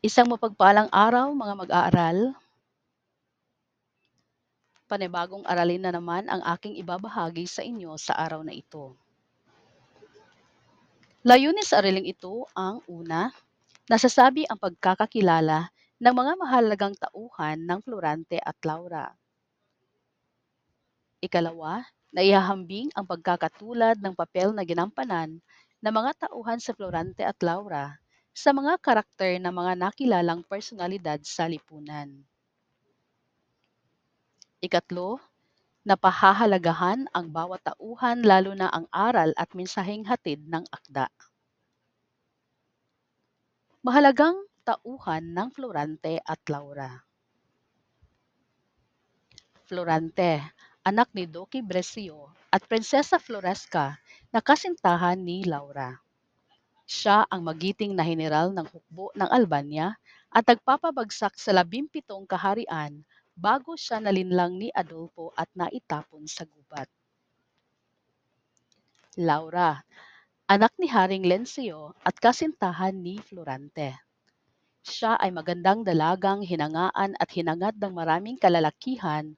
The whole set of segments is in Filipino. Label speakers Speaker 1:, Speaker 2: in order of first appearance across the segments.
Speaker 1: Isang mapagpalang araw mga mag-aaral. Panibagong aralin na naman ang aking ibabahagi sa inyo sa araw na ito. Layunin sa araling ito ang una, nasasabi ang pagkakakilala ng mga mahalagang tauhan ng Florante at Laura. Ikalawa, naihahambing ang pagkakatulad ng papel na ginampanan ng mga tauhan sa Florante at Laura sa mga karakter ng mga nakilalang personalidad sa lipunan. Ikatlo, napahahalagahan ang bawat tauhan lalo na ang aral at mensaheng hatid ng akda. Mahalagang tauhan ng Florante at Laura. Florante, anak ni Doki Brescio at Prinsesa Floresca na kasintahan ni Laura. Siya ang magiting na general ng hukbo ng Albania at nagpapabagsak sa labimpitong kaharian bago siya nalinlang ni Adolfo at naitapon sa gubat. Laura, anak ni Haring Lencio at kasintahan ni Florante. Siya ay magandang dalagang hinangaan at hinangad ng maraming kalalakihan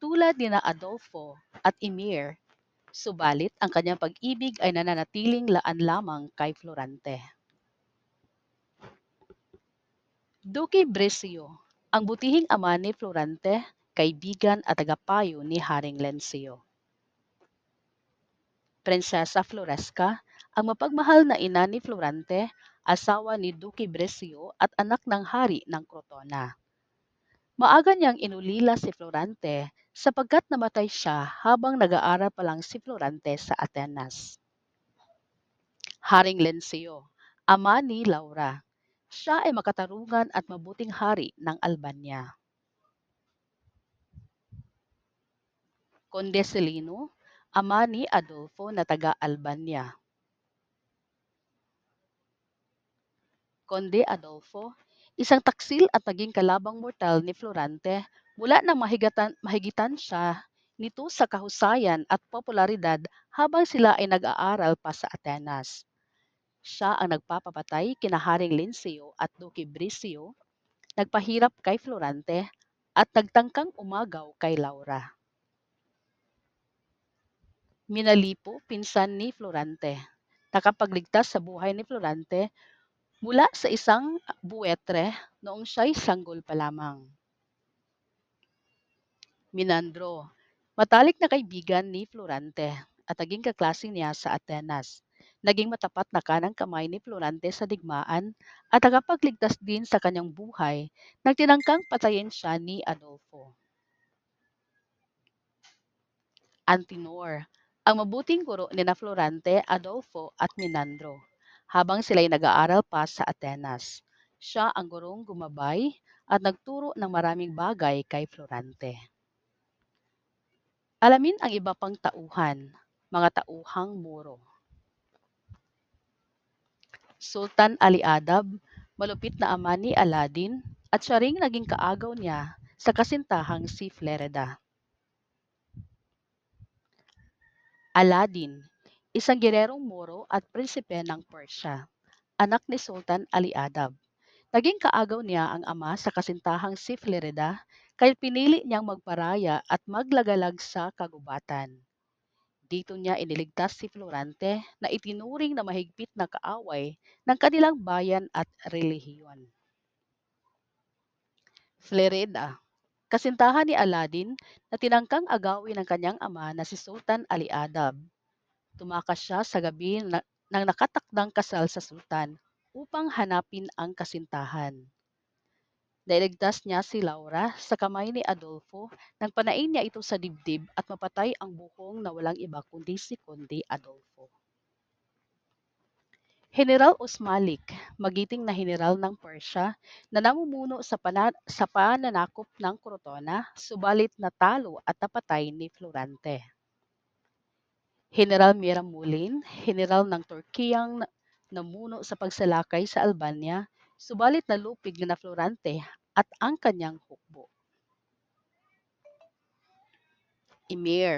Speaker 1: tulad ni na Adolfo at Emir, subalit ang kanyang pag-ibig ay nananatiling laan lamang kay Florante. Duque Brescio, ang butihing ama ni Florante, kaibigan at tagapayo ni Haring Lencio. Prinsesa Floresca, ang mapagmahal na ina ni Florante, asawa ni Duque Brescio at anak ng hari ng Crotona. Maaga niyang inulila si Florante sapagkat namatay siya habang nag-aaral pa lang si Florante sa Atenas. Haring Lencio, ama ni Laura. Siya ay makatarungan at mabuting hari ng Albania. Conde Celino, ama ni Adolfo na taga-Albania. Conde Adolfo, isang taksil at naging kalabang mortal ni Florante mula nang mahigatan, mahigitan siya nito sa kahusayan at popularidad habang sila ay nag-aaral pa sa Atenas. Siya ang nagpapapatay kina Haring Linceo at Duque Brisio, nagpahirap kay Florante, at nagtangkang umagaw kay Laura. Minalipo, pinsan ni Florante, nakapagligtas sa buhay ni Florante mula sa isang buwetre noong siya'y sanggol pa lamang. Minandro, matalik na kaibigan ni Florante at naging kaklase niya sa Atenas. Naging matapat na kanang kamay ni Florante sa digmaan at tagapagligtas din sa kanyang buhay nang tinangkang patayin siya ni Adolfo. Antinor, ang mabuting guro ni na Florante, Adolfo at Minandro habang sila'y nag-aaral pa sa Atenas. Siya ang gurong gumabay at nagturo ng maraming bagay kay Florante. Alamin ang iba pang tauhan, mga tauhang muro. Sultan Ali Adab, malupit na ama ni Aladdin at siya ring naging kaagaw niya sa kasintahang si Flerida. Aladdin, isang gererong Moro at prinsipe ng Persia, anak ni Sultan Ali Adab. Naging kaagaw niya ang ama sa kasintahang si Flerida kaya pinili niyang magparaya at maglagalag sa kagubatan. Dito niya iniligtas si Florante na itinuring na mahigpit na kaaway ng kanilang bayan at relihiyon. Flerida, kasintahan ni Aladdin na tinangkang agawin ng kanyang ama na si Sultan Ali Adab. Tumakas siya sa gabi na, ng nakatakdang kasal sa sultan upang hanapin ang kasintahan. Nailigtas niya si Laura sa kamay ni Adolfo nang panain niya ito sa dibdib at mapatay ang buhong na walang iba kundi si Conde Adolfo. General Osmalik, magiting na general ng Persia na namumuno sa, pana- sa pananakop ng Crotona, subalit natalo at napatay ni Florante. General Miramulin, general ng Turkiyang namuno sa pagsalakay sa Albania, subalit nalupig na Florante at ang kanyang hukbo. Emir,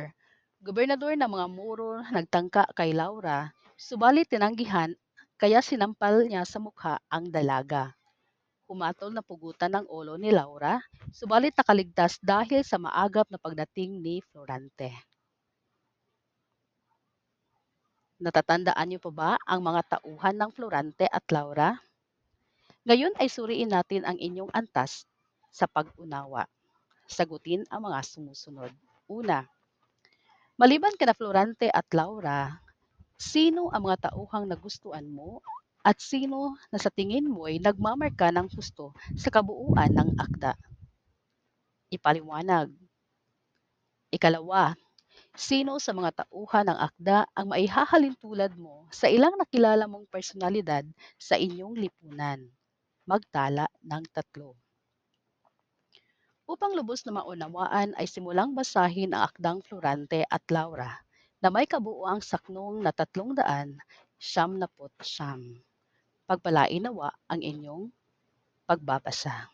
Speaker 1: gobernador ng mga Moro nagtangka kay Laura, subalit tinanggihan kaya sinampal niya sa mukha ang dalaga. pumatol na pugutan ng ulo ni Laura, subalit nakaligtas dahil sa maagap na pagdating ni Florante. Natatandaan niyo pa ba ang mga tauhan ng Florante at Laura? Ngayon ay suriin natin ang inyong antas sa pag-unawa. Sagutin ang mga sumusunod. Una, maliban kina Florante at Laura, sino ang mga tauhang nagustuhan mo at sino na sa tingin mo ay nagmamarka ng husto sa kabuuan ng akda? Ipaliwanag. Ikalawa, sino sa mga tauhan ng akda ang maihahalin tulad mo sa ilang nakilala mong personalidad sa inyong lipunan? Magtala ng tatlo. Upang lubos na maunawaan ay simulang basahin ang akdang Florante at Laura na may kabuuang saknong na tatlong daan siyam na siyam. Pagpalain nawa ang inyong pagbabasa.